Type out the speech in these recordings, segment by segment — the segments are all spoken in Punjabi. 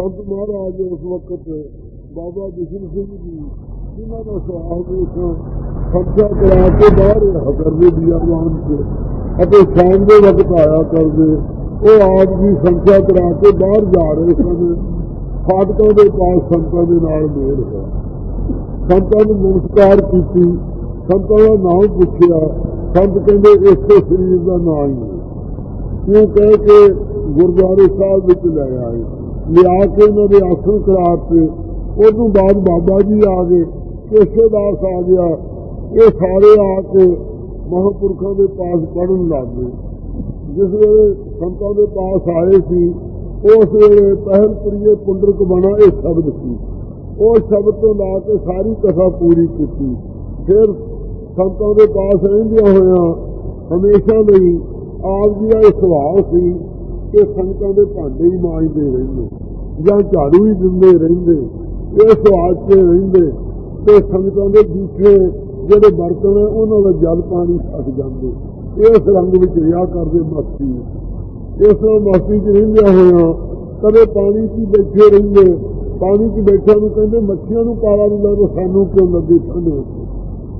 ਸੰਤ ਮਹਾਰਾਜ ਉਸ ਵਕਤ ਬਾਬਾ ਬਿਸ਼ਨ ਸਿੰਘ ਜੀ, ਜਿਨ੍ਹਾਂ ਦਾ ਸਵਾਲ ਦੇ ਖਰਚਾ ਕਰਾ ਕੇ ਬਾਹਰ ਰਿਹਾ ਕਰਦੇ ਬਿਆਵਾਨ ਚ ਅਤੇ ਸ਼ਾਮ ਦੇ ਵਕਤ ਆਇਆ ਕਰਦੇ, ਉਹ ਆਪ ਜੀ ਸੰਖਿਆ ਕਰਾ ਕੇ ਬਾਹਰ ਜਾ ਰਹੇ ਸਨ। ਫਾਟਕਾਂ ਦੇ ਪਾਸ ਸੰਤਾਂ ਦੇ ਨਾਲ ਮੇਲ ਹੋਇਆ। ਸੰਤਾਂ ਨੂੰ ਨਮਸਕਾਰ ਕੀਤੀ, ਸੰਤਾਂ ਦਾ ਨਾਮ ਪੁੱਛਿਆ, ਸੰਤ ਕਹਿੰਦੇ, ਇਸੇ ਸਰੀਰ ਦਾ ਨਾਮ ਹੀ ਹੈ ਕਿਉਂ ਕਹਿ ਕੇ ਗੁਰਦੁਆਰੇ ਸਾਹਿਬ ਵਿੱਚ ਲੈ ਆਏ। ਲਿਆ ਕੇ ਉਹਨਾਂ ਦੇ ਆਸਣ ਕਰਾਤੇ। ਉਦੋਂ ਬਾਅਦ ਬਾਬਾ ਜੀ ਆ ਗਏ, ਕੇਸ਼ਵਦਾਸ ਆ ਗਿਆ। ਇਹ ਸਾਰੇ ਆ ਕੇ ਮਹਾਂਪੁਰਖਾਂ ਦੇ ਪਾਸ ਪੜਨ ਲੱਗ ਗਏ। ਜਿਸ ਵੇਲੇ ਸੰਤਾਂ ਦੇ ਪਾਸ ਆਏ ਸੀ, ਉਸ ਵੇਲੇ ਪਹਿਲ ਪ੍ਰਿਏ ਪੁੰਡਰਕ ਬਣਾ ਇਹ ਸ਼ਬਦ ਸੀ। ਉਹ ਸ਼ਬਦ ਤੋਂ ਲਾ ਕੇ ਸਾਰੀ ਕਥਾ ਪੂਰੀ ਕੀਤੀ। ਫਿਰ ਸੰਤਾਂ ਦੇ ਪਾਸ ਰਹਿੰਦਿਆਂ ਹੋਇਆਂ ਹਮੇਸ਼ਾ ਲਈ ਆਪ ਜੀ ਦਾ ਇਹ ਸੁਭਾਅ ਸੀ ਕਿ ਸੰਤਾਂ ਦੇ ਭਾਂਡੇ ਹੀ ਮਾਂਜਦੇ ਰਹਿੰਦੇ। ਜਾਂ ਝਾੜੂ ਹੀ ਦਿੰਦੇ ਰਹਿੰਦੇ ਇਹ ਸੁਭਾਅ ਰਹਿੰਦੇ, ਤੇ ਸੰਤਾਂ ਦੇ ਦੂਸਰੇ ਜਿਹੜੇ ਬਰਤਨ ਹੈ, ਉਹਨਾਂ ਦਾ ਜਲ ਪਾਣੀ ਛੱਡ ਜਾਂਦੇ। ਇਸ ਰੰਗ ਵਿੱਚ ਰਿਆ ਕਰਦੇ ਮਸਤੀ ਇਸ ਤਰ੍ਹਾਂ ਮਸਤੀ 'ਚ ਰਹਿੰਦਿਆਂ ਹੋਇਆਂ ਕਦੇ ਪਾਣੀ 'ਚ ਬੈਠੇ ਰਹਿੰਦੇ। ਪਾਣੀ 'ਚ ਬੈਠਿਆਂ ਨੂੰ ਕਹਿੰਦੇ, ਮੱਛੀਆਂ ਨੂੰ ਪਾਲਾ ਨਹੀਂ ਲੱਗਦਾ ਸਾਨੂੰ ਕਿਉਂ ਲੱਗੇ ਠੰਡ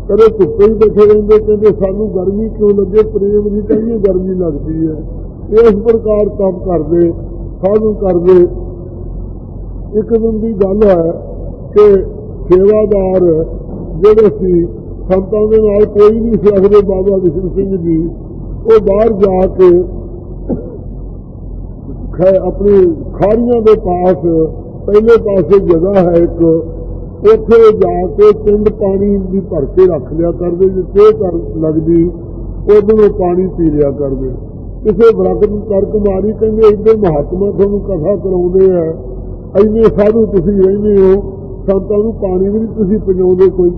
ਕਦੇ ਧੁੱਪੇ ਹੀ ਬੈਠੇ ਰਹਿੰਦੇ, ਕਹਿੰਦੇ, ਸਾਨੂੰ ਗਰਮੀ ਕਿਉਂ ਲੱਗੇ? ਪ੍ਰੇਮ ਦੀ ਕਹਿੰਦੇ ਗਰਮੀ ਲੱਗਦੀ ਹੈ। ਇਸ ਪ੍ਰਕਾਰ ਕੰਮ ਕਰਦੇ ਸਾਧੂ ਕਰਦੇ। ਇੱਕ ਦਿਨ ਦੀ ਗੱਲ ਹੈ ਕਿ ਸੇਵਾਦਾਰ ਜਿਹੜੇ ਸੀ, ਸੰਤਾਂ ਦੇ ਨਾਲ ਕੋਈ ਨਹੀਂ ਸੀ ਅਖਦੇ ਬਾਬਾ ਵਿਸ਼ਨ ਸਿੰਘ ਜੀ, ਉਹ ਬਾਹਰ ਜਾ ਕੇ ਆਪਣੀ ਖਾਰੀਆਂ ਦੇ ਪਾਸ, ਪਹਿਲੇ ਪਾਸੇ ਜਗ੍ਹਾ ਹੈ ਇੱਕ, ਉੱਥੇ ਜਾ ਕੇ ਪਿੰਡ ਪਾਣੀ ਦੀ ਭਰ ਕੇ ਰੱਖ ਲਿਆ ਕਰਦੇ, ਜਿੱਥੇ ਕਰ ਲੱਗਦੀ, ਉਦੋਂ ਪਾਣੀ ਪੀ ਲਿਆ ਕਰਦੇ। ਕਿਸੇ ਬਰਕ ਨੂੰ ਕਰਕ ਮਾਰੀ, ਕਹਿੰਦੇ ਇੱਥੇ ਮਹਾਤਮਾ ਤੁਹਾਨੂੰ ਕਥਾ ਕਰਾਉਂਦੇ ਆ। ਇੰਨੇ ਸਾਧੂ ਤੁਸੀਂ ਰਹਿੰਦੇ ਹੋ, ਸੰਤਾਂ ਨੂੰ ਪਾਣੀ ਵੀ ਨਹੀਂ ਤੁਸੀਂ ਪਜਾਉਂਦੇ ਕੋਈ।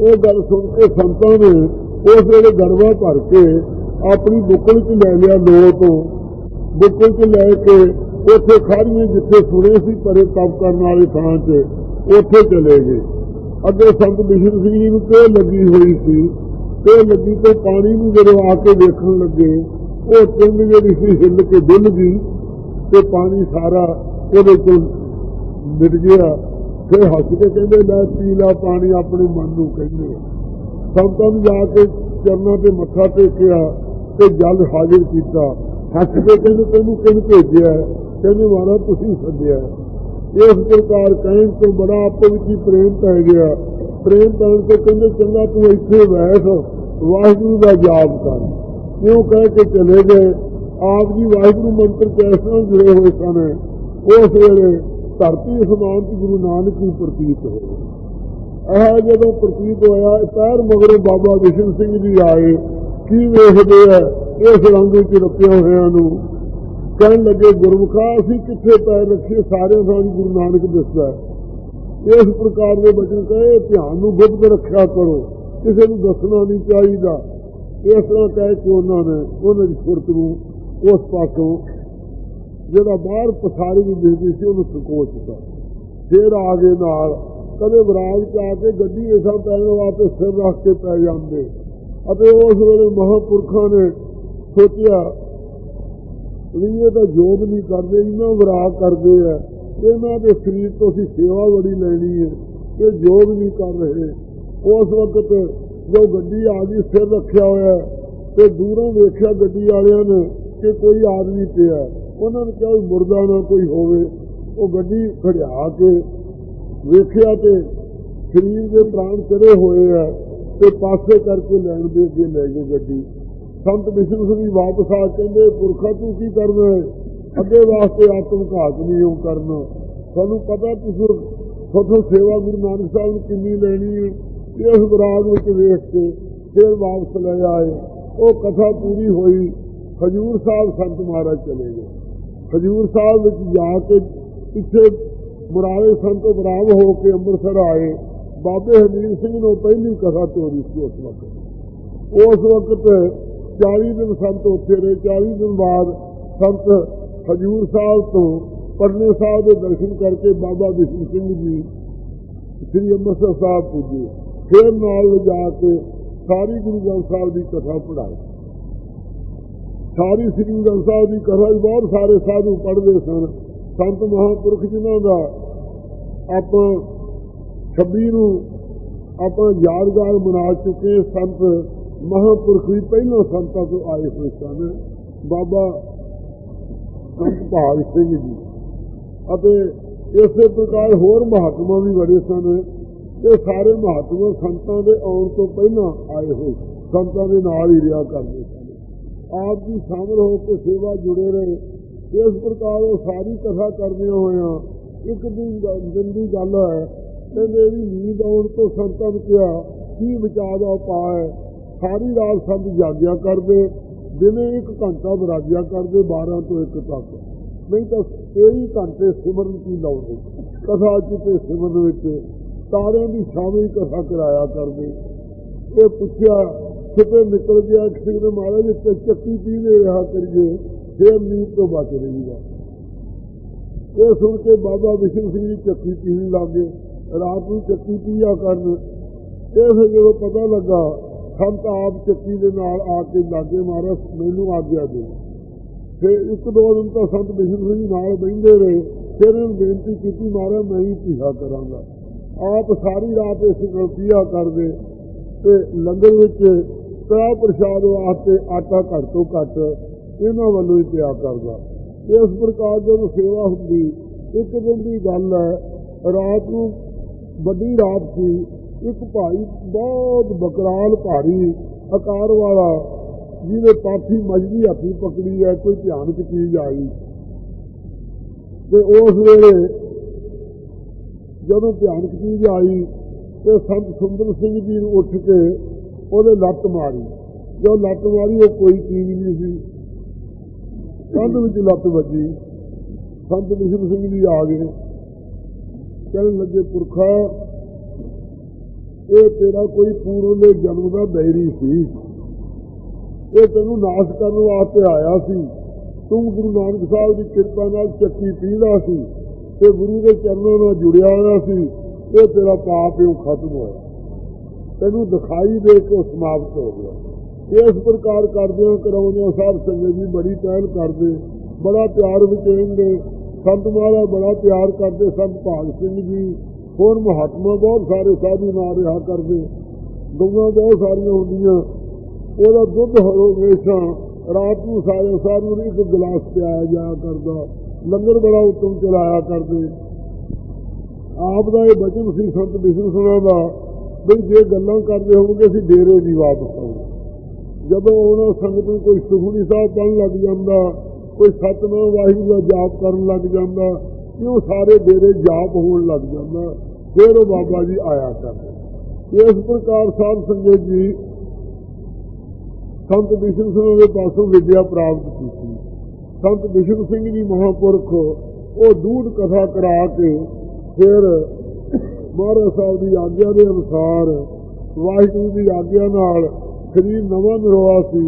ਉਹ ਗੱਲ ਸੁਣ ਕੇ ਸੰਤਾਂ ਨੇ ਉਸ ਵੇਲੇ ਗੜਵਾ ਭਰ ਕੇ ਆਪਣੀ ਬੁੱਕਲ 'ਚ ਲੈ ਲਿਆ ਲੋਹ ਤੋਂ। ਬੁੱਕਲ 'ਚ ਲੈ ਕੇ ਉੱਥੇ ਖਾੜੀਆਂ ਜਿੱਥੇ ਸੁਣੇ ਸੀ ਪਰੇ ਤਪ ਕਰਨ ਵਾਲੇ ਥਾਂ 'ਚ ਉੱਥੇ ਚਲੇ ਗਏ। ਅੱਗੇ ਸੰਤ ਬਿਸ਼ਨ ਸਿੰਘ ਜੀ ਨੂੰ ਕਿਹ ਲੱਗੀ ਹੋਈ ਸੀ ਤੇ ਲੱਗੀ ਤੋਂ ਪਾਣੀ ਨੂੰ ਜਦੋਂ ਆ ਕੇ ਦੇਖਣ ਲੱਗੇ, ਉਹ ਤਿੰਨ ਜਿਹੜੀ ਸੀ ਹਿੱਲ ਕੇ ਡੁੱਲ ਗਈ। ਤੇ ਪਾਣੀ ਸਾਰਾ ਉਹਦੇ ਤੋਂ ਮਿਟ ਗਿਆ। ਫਿਰ ਹੱਸ ਕੇ ਕਹਿੰਦੇ ਲੈ ਪੀ ਪਾਣੀ ਆਪਣੇ ਮਨ ਨੂੰ ਕਹਿੰਦੇ ਸੰਤਾਂ ਨੂੰ ਜਾ ਕੇ ਚਰਨਾਂ ਤੇ ਮੱਥਾ ਟੇਕਿਆ ਤੇ ਜਲ ਹਾਜ਼ਰ ਕੀਤਾ। ਹੱਸ ਕੇ ਕਹਿੰਦੇ, ਤੈਨੂੰ ਕਿਹਨ ਭੇਜਿਆ ਕਹਿੰਦੇ ਮਾਰਾ ਤੁਸੀਂ ਸੱਦਿਆ ਇਸ ਪ੍ਰਕਾਰ ਕਹਿਣ ਤੋਂ ਬੜਾ ਆਪੋ ਵਿੱਚ ਹੀ ਪ੍ਰੇਮ ਪੈ ਗਿਆ। ਪ੍ਰੇਮ ਪੈਣ ਤੇ ਕਹਿੰਦੇ ਚੰਗਾ ਤੂੰ ਇੱਥੇ ਬੈਠ, ਵਾਹਿਗੁਰੂ ਦਾ ਜਾਪ ਕਰ। ਕਿਉਂ ਕਹਿ ਕੇ ਚਲੇ ਗਏ। ਆਪ ਜੀ ਵਾਹਿਗੁਰੂ ਮੰਤਰ ਕੈਸਾ ਜੁੜੇ ਹੋਏ ਸਨ, ਉਸ ਵੇਲੇ ਧਰਤੀ ਅਸਮਾਨ ਤੇ ਗੁਰੂ ਨਾਨਕ ਦੀ ਪ੍ਰਤੀਤ ਹੋਇਆ ਇਹ ਜਦੋਂ ਪ੍ਰਤੀਤ ਹੋਇਆ ਪੈਰ ਮਗਰੋਂ ਬਾਬਾ ਵਿਸ਼ਨ ਸਿੰਘ ਜੀ ਆਏ, ਕੀ ਵੇਖਦੇ ਆ, ਇਸ ਰੰਗ ਵਿੱਚ ਰੱਖਿਆ ਹੋਇਆਂ ਨੂੰ। ਕਹਿਣ ਲੱਗੇ, ਗੁਰਮੁਖਾ, ਅਸੀਂ ਕਿੱਥੇ ਪੈਰ ਰੱਖੀਏ? ਸਾਰਿਆਂ ਦਾ ਗੁਰੂ ਨਾਨਕ ਦੱਸਦਾ ਇਸ ਪ੍ਰਕਾਰ ਦੇ ਬਚਨ ਕਹੇ, ਧਿਆਨ ਨੂੰ ਗੁਪਤ ਰੱਖਿਆ ਕਰੋ, ਕਿਸੇ ਨੂੰ ਦੱਸਣਾ ਨਹੀਂ ਚਾਹੀਦਾ। ਇਸ ਤਰ੍ਹਾਂ ਕਹਿ ਕੇ ਉਹਨਾਂ ਨੇ, ਉਹਨਾਂ ਦੀ ਸੁਰਤ ਨੂੰ ਉਸ ਪਾਸੋਂ ਜਿਹੜਾ ਬਾਹਰ ਪਸਾਰੀ ਦੀ ਦਿਖਦੀ ਸੀ, ਉਹਨੂੰ ਸੰਕੋਚਤਾ ਫਿਰ ਆ ਗਏ ਨਾਲ। ਕਦੇ ਵਿਰਾਜ ਚ ਆ ਕੇ ਗੱਡੀ ਐਸਾ ਪੈਣ ਵਾਸਤੇ ਸਿਰ ਰੱਖ ਕੇ ਪੈ ਜਾਂਦੇ। ਅਤੇ ਉਸ ਵੇਲੇ ਮਹਾਂਪੁਰਖਾਂ ਨੇ ਸੋਚਿਆ ਵੀ ਇਹ ਤਾਂ ਜੋਗ ਨਹੀਂ ਕਰਦੇ ਇਹਨਾਂ ਵਿਰਾਗ ਕਰਦੇ ਆ। ਇਹਨਾਂ ਦੇ ਸਰੀਰ ਤੋਂ ਅਸੀਂ ਸੇਵਾ ਬੜੀ ਲੈਣੀ ਹੈ। ਇਹ ਜੋਗ ਨਹੀਂ ਕਰ ਰਹੇ। ਉਸ ਵਕਤ ਜੋ ਗੱਡੀ ਆ ਗਈ, ਸਿਰ ਰੱਖਿਆ ਹੋਇਆ, ਤੇ ਦੂਰੋਂ ਵੇਖਿਆ ਗੱਡੀ ਵਾਲਿਆਂ ਨੇ ਕਿ ਕੋਈ ਆਦਮੀ ਪਿਆ। ਉਹਨਾਂ ਨੂੰ ਕਿਹਾ ਮੁਰਦਾ ਨਾ ਕੋਈ ਹੋਵੇ। ਉਹ ਗੱਡੀ ਖੜਿਆ ਕੇ ਵੇਖਿਆ ਤੇ ਸਰੀਰ ਦੇ ਪ੍ਰਾਣ ਚੜੇ ਹੋਏ ਆ ਤੇ ਪਾਸੇ ਕਰਕੇ ਲੈਣ ਦੇ ਅੱਗੇ ਲੈ ਗਏ ਗੱਡੀ। ਸੰਤ ਵਿਸ਼ਨ ਸਿੰਘ ਵਾਪਸ ਆ ਕਹਿੰਦੇ, ਪੁਰਖਾ, ਤੂੰ ਕੀ ਕਰਨਾ ਹੈ? ਅੱਗੇ ਵਾਸਤੇ ਆਤਮ ਘਾਤ ਨਹੀਂ ਉਹ ਕਰਨਾ। ਤੁਹਾਨੂੰ ਪਤਾ ਤੁਸੀਂ ਤੁਹਾਡੀ ਸੇਵਾ ਗੁਰੂ ਨਾਨਕ ਸਾਹਿਬ ਨੂੰ ਕਿੰਨੀ ਲੈਣੀ ਹੈ। ਇਸ ਬਰਾਗ ਵਿੱਚ ਵੇਖ ਕੇ ਫਿਰ ਵਾਪਸ ਲੈ ਆਏ। ਉਹ ਕਥਾ ਪੂਰੀ ਹੋਈ। ਹਜੂਰ ਸਾਹਿਬ ਸੰਤ ਮਹਾਰਾਜ ਚਲੇ ਗਏ। ਹਜੂਰ ਸਾਹਿਬ ਵਿੱਚ ਜਾ ਕੇ ਪਿੱਛੇ ਮੁਰਾਰੇ ਸੰਤ ਬਰਾਮ ਹੋ ਕੇ ਅੰਮ੍ਰਿਤਸਰ ਆਏ। ਬਾਬੇ ਹਮੀਰ ਸਿੰਘ ਨੂੰ ਪਹਿਲੀ ਕਥਾ ਤੋਰੀ ਸੀ ਉਸ ਵਕਤ। ਉਸ ਵਕਤ 40 ਦਿਨ ਸੰਤ ਉੱਥੇ ਰਹੇ। 40 ਦਿਨ ਬਾਅਦ ਸੰਤ ਹਜੂਰ ਸਾਹਿਬ ਤੋਂ ਪੜਨੇ ਸਾਹਿਬ ਦੇ ਦਰਸ਼ਨ ਕਰਕੇ ਬਾਬਾ ਵਿਸ਼ਨ ਸਿੰਘ ਜੀ ਸ੍ਰੀ ਅੰਮ੍ਰਿਤਸਰ ਸਾਹਿਬ ਪੁੱਜੇ। ਫਿਰ ਨਾਲ ਲਿਜਾ ਕੇ ਸਾਰੀ ਗੁਰੂ ਗ੍ਰੰਥ ਸਾਹਿਬ ਦੀ ਕਥਾ ਪੜਾਈ ਸਾਰੀ ਸ੍ਰੀ ਗੁਰੂ ਗ੍ਰੰਥ ਸਾਹਿਬ ਦੀ ਕਥਾ ਬਹੁਤ ਸਾਰੇ ਸਾਧੂ ਪੜ੍ਹਦੇ ਸਨ। ਸੰਤ ਮਹਾਂਪੁਰਖ ਜਿਨ੍ਹਾਂ ਦਾ ਆਪਾਂ 26 ਨੂੰ ਆਪਾਂ ਯਾਦਗਾਰ ਮਨਾ ਚੁੱਕੇ ਸੰਤ ਮਹਾਂਪੁਰਖ ਵੀ ਪਹਿਲਾਂ ਸੰਤਾਂ ਤੋਂ ਆਏ ਹੋਏ ਸਨ। ਬਾਬਾ ਸੰਤ ਭਾਗ ਸਿੰਘ ਜੀ। ਅਤੇ ਇਸੇ ਪ੍ਰਕਾਰ ਹੋਰ ਮਹਾਤਮਾ ਵੀ ਬੜੇ ਸਨ। ਇਹ ਸਾਰੇ ਮਹਾਤਮਾ ਸੰਤਾਂ ਦੇ ਆਉਣ ਤੋਂ ਪਹਿਲਾਂ ਆਏ ਹੋਏ, ਸੰਤਾਂ ਦੇ ਨਾਲ ਹੀ ਰਿਹਾ ਕਰਦੇ ਸਨ। ਆਪ ਦੀ ਸ਼ਾਮਲ ਹੋ ਕੇ ਸੇਵਾ ਜੁੜੇ ਰਹੇ। ਇਸ ਪ੍ਰਕਾਰ ਉਹ ਸਾਰੀ ਕਥਾ ਕਰਦਿਆਂ ਹੋਇਆਂ ਇੱਕ ਦਿਨ ਗ- ਗੱਲ ਹੈ ਤੇ ਮੇਰੀ ਨੀਂਦ ਆਉਣ ਤੋਂ ਸੰਤਾਂ ਨੇ ਕਿਹਾ, ਕੀ ਬਚਾ ਦਾ ਉਪਾਅ ਹੈ? ਸਾਰੀ ਰਾਤ ਸੰਤ ਜਾਗਿਆ ਕਰਦੇ, ਦਿਨੇ ਇੱਕ ਘੰਟਾ ਬਰਾਜਿਆ ਕਰਦੇ 12 ਤੋਂ 1 ਤੱਕ। ਨਹੀਂ ਤਾਂ 23 ਘੰਟੇ ਸਿਮਰਨ ਕੀ ਲਾਉਂਦੇ? ਕਥਾ ਚ ਸਿਮਰਨ ਵਿੱਚ ਤਾਰਿਆਂ ਦੀ ਸ਼ਾਮੀ ਕਥਾ ਕਰਾਇਆ ਕਰਦੇ। ਇਹ ਪੁੱਛਿਆ ਕਿਤੇ ਨਿਕਲ ਗਿਆ ਕਿਸੇ ਨੇ ਮਹਾਰਾਜ ਇੱਥੇ ਚੱਕੀ ਪੀ ਦੇ ਰਿਹਾ ਕਰੀਏ ਫਿਰ ਨੀਂਦ ਤੋਂ ਬਚ ਰਹੀਦਾ। ਇਹ ਸੁਣ ਕੇ ਬਾਬਾ ਵਿਸ਼ਨ ਸਿੰਘ ਜੀ ਚੱਕੀ ਪੀਣ ਲੱਗੇ, ਰਾਤ ਨੂੰ ਚੱਕੀ ਪੀਆ ਕਰਨ। ਇਹ ਫਿਰ ਜਦੋਂ ਪਤਾ ਲੱਗਾ ਸੰਤ ਆਪ ਚੱਕੀ ਦੇ ਨਾਲ ਆ ਕੇ ਲਾਗੇ ਮਾਰਾ ਮੈਨੂੰ ਆਗਿਆ ਦੇ। ਫਿਰ ਇੱਕ ਦੋ ਦਿਨ ਤਾਂ ਸੰਤ ਵਿਸ਼ਨ ਸਿੰਘ ਜੀ ਨਾਲ ਬਹਿੰਦੇ ਰਹੇ, ਫਿਰ ਇਹਨਾਂ ਬੇਨਤੀ ਕੀਤੀ ਮਾਰਾ ਮੈਂ ਹੀ ਪੀਹਾ ਕਰਾਂਗਾ। ਆਪ ਸਾਰੀ ਰਾਤ ਇਸ ਨਾਲ ਕਰਦੇ ਤੇ ਲੰਗਰ ਵਿੱਚ ਕੜਾ ਪ੍ਰਸ਼ਾਦ ਵਾਸਤੇ ਆਟਾ ਘੱਟ ਤੋਂ ਘੱਟ ਇਹਨਾਂ ਵੱਲੋਂ ਹੀ ਤਿਆਰ ਕਰਦਾ। ਇਸ ਪ੍ਰਕਾਰ ਜਦੋਂ ਸੇਵਾ ਹੁੰਦੀ, ਇੱਕ ਦਿਨ ਦੀ ਗੱਲ ਹੈ, ਰਾਤ ਨੂੰ ਵੱਡੀ ਰਾਤ ਸੀ, ਇੱਕ ਭਾਈ ਬਹੁਤ ਬਕਰਾਲ ਭਾਰੀ ਆਕਾਰ ਵਾਲਾ, ਜਿਹਦੇ ਪਾਠੀ ਮਜਦੀ ਹੱਥੀ ਪਕੜੀ ਹੈ, ਕੋਈ ਭਿਆਨਕ ਚੀਜ਼ ਆਈ। ਤੇ ਉਸ ਵੇਲੇ ਜਦੋਂ ਭਿਆਨਕ ਚੀਜ਼ ਆਈ, ਤੇ ਸੰਤ ਸੁੰਦਰ ਸਿੰਘ ਜੀ ਨੂੰ ਉੱਠ ਕੇ ਉਹਦੇ ਲੱਤ ਮਾਰੀ। ਜੋ ਲੱਤ ਮਾਰੀ, ਉਹ ਕੋਈ ਚੀਜ਼ ਨਹੀਂ ਸੀ। ਕੰਧ ਵਿੱਚ ਲੱਤ ਵੱਜੀ। ਸੰਤ ਵਿਸ਼ਨ ਸਿੰਘ ਜੀ ਆ ਗਏ। ਕਹਿਣ ਲੱਗੇ, ਪੁਰਖਾ, ਇਹ ਤੇਰਾ ਕੋਈ ਪੂਰਵਲੇ ਜਨਮ ਦਾ ਬੈਰੀ ਸੀ। ਇਹ ਤੈਨੂੰ ਨਾਸ਼ ਕਰਨ ਵਾਸਤੇ ਆਇਆ ਸੀ। ਤੂੰ ਗੁਰੂ ਨਾਨਕ ਸਾਹਿਬ ਦੀ ਕਿਰਪਾ ਨਾਲ ਚੱਕੀ ਪੀਦਾ ਸੀ ਤੇ ਗੁਰੂ ਦੇ ਚਰਨਾਂ ਨਾਲ ਜੁੜਿਆ ਹੋਇਆ ਸੀ। ਇਹ ਤੇਰਾ ਪਾਪ ਇਹ ਖਤਮ ਹੋਇਆ। ਤੈਨੂੰ ਦਿਖਾਈ ਦੇ ਕੇ ਸਮਾਪਤ ਹੋ ਗਿਆ। ਇਸ ਪ੍ਰਕਾਰ ਕਰਦਿਆਂ ਕਰਾਉਂਦਿਆਂ ਸਾਹਿਬ ਸੰਗਤ ਜੀ ਬੜੀ ਪਹਿਲ ਕਰਦੇ, ਬੜਾ ਪਿਆਰ ਵਿੱਚ ਸੰਤ ਮਹਾਰਾਜ ਬੜਾ ਪਿਆਰ ਕਰਦੇ, ਸੰਤ ਭਾਗ ਸਿੰਘ ਜੀ, ਹੋਰ ਮਹਾਤਮਾ ਬਹੁਤ ਸਾਰੇ ਸਾਧੂ ਨਾਲ ਰਿਹਾ ਕਰਦੇ ਗਊਆਂ ਬਹੁਤ ਸਾਰੀਆਂ ਹੁੰਦੀਆਂ। ਉਹਦਾ ਦੁੱਧ ਹਮੇਸ਼ਾ, ਰਾਤ ਨੂੰ ਸਾਰੇ ਸਾਧੂ ਨੂੰ ਇੱਕ ਗਲਾਸ ਪਿਆਇਆ ਜਾਇਆ ਕਰਦਾ, ਲੰਗਰ ਬੜਾ ਉੱਤਮ ਚਲਾਇਆ ਕਰਦੇ। ਆਪ ਦਾ ਇਹ ਬਚਨ ਸੀ ਸੰਤ ਵਿਸ਼ਨ ਸੁਣਾ ਦਾ। ਬਈ ਜੇ ਗੱਲਾਂ ਕਰਦੇ ਹੋਣਗੇ ਅਸੀਂ ਡੇਰੇ ਦੀ ਵਾਪਸ ਆਉਂਗੇ ਜਦੋਂ ਉਹਨਾਂ ਸੰਗਤ ਨੂੰ ਕੋਈ ਸੁਖਮਨੀ ਸਾਹਿਬ ਪੜ੍ਹਨ ਲੱਗ ਜਾਂਦਾ, ਕੋਈ ਸਤਨਾਮ ਵਾਹਿਗੁਰੂ ਦਾ ਜਾਪ ਕਰਨ ਲੱਗ ਜਾਂਦਾ ਇਹ ਉਹ ਸਾਰੇ ਡੇਰੇ ਜਾਪ ਹੋਣ ਲੱਗ ਜਾਂਦਾ, ਫਿਰ ਉਹ ਬਾਬਾ ਜੀ ਆਇਆ ਕਰਦੇ। ਇਸ ਪ੍ਰਕਾਰ ਸਾਹਿਬ ਸੰਗਤ ਜੀ ਸੰਤ ਵਿਸ਼ਨ ਸਿੰਘ ਦੇ ਪਾਸੋਂ ਵਿਦਿਆ ਪ੍ਰਾਪਤ ਕੀਤੀ। ਸੰਤ ਵਿਸ਼ਨ ਸਿੰਘ ਜੀ ਮਹਾਂਪੁਰਖ, ਉਹ ਦੂੜ ਕਥਾ ਕਰਾ ਕੇ ਫਿਰ ਮਹਾਰਾਜ ਸਾਹਿਬ ਦੀ ਆਗਿਆ ਦੇ ਅਨੁਸਾਰ ਵਾਹਿਗੁਰੂ ਦੀ ਆਗਿਆ ਨਾਲ ਸਰੀਰ ਨਵਾਂ ਨਰਵਾ ਸੀ।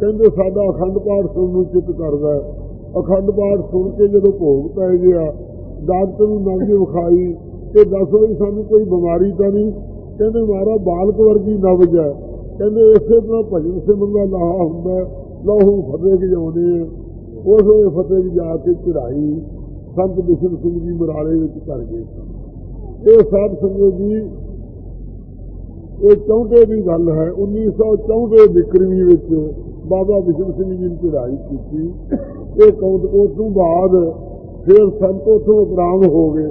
ਕਹਿੰਦੇ ਸਾਡਾ ਅਖੰਡ ਪਾਠ ਸੁਣਨ ਨੂੰ ਚਿੱਤ ਕਰਦਾ ਅਖੰਡ ਪਾਠ ਸੁਣ ਕੇ ਜਦੋਂ ਭੋਗ ਪੈ ਗਿਆ ਡਾਕਟਰ ਨੂੰ ਨਵਜੀ ਵਿਖਾਈ ਤੇ ਦੱਸ ਵੀ ਸਾਨੂੰ ਕੋਈ ਬਿਮਾਰੀ ਤਾਂ ਨਹੀਂ? ਕਹਿੰਦੇ ਮਾਰਾ ਬਾਲਕ ਵਰਗੀ ਨਬਜ ਹੈ ਕਹਿੰਦੇ ਇਸੇ ਤਰ੍ਹਾਂ ਭਜਨ ਸਿਮਰਨ ਦਾ ਲਾਹਾ ਹੁੰਦਾ ਹੈ, ਲਹੂ ਫਤਿਹ ਜਾਉਂਦੇ ਆ ਉਸ ਵੇਲੇ ਫਤਿਹ ਜਾ ਕੇ ਚੜਾਈ ਸੰਤ ਬਿਸ਼ਨ ਸਿੰਘ ਜੀ ਮਰਾਲੇ ਵਿੱਚ ਕਰ ਗਏ। ਇਹ ਸਾਧ ਸੰਗਤ ਜੀ, ਇਹ ਚੌਂਕੇ ਦੀ ਗੱਲ ਹੈ 1964 ਵਿਕਰਮੀ ਵਿੱਚ ਬਾਬਾ ਬਿਸ਼ਨ ਸਿੰਘ ਜੀ ਨੇ ਚੜਾਈ ਕੀਤੀ। ਇਹ ਕੌਂਦਕੋਟ ਤੋਂ ਬਾਅਦ ਫਿਰ ਸੰਤ ਉੱਥੋਂ ਉਪਰਾਮ ਹੋ ਗਏ।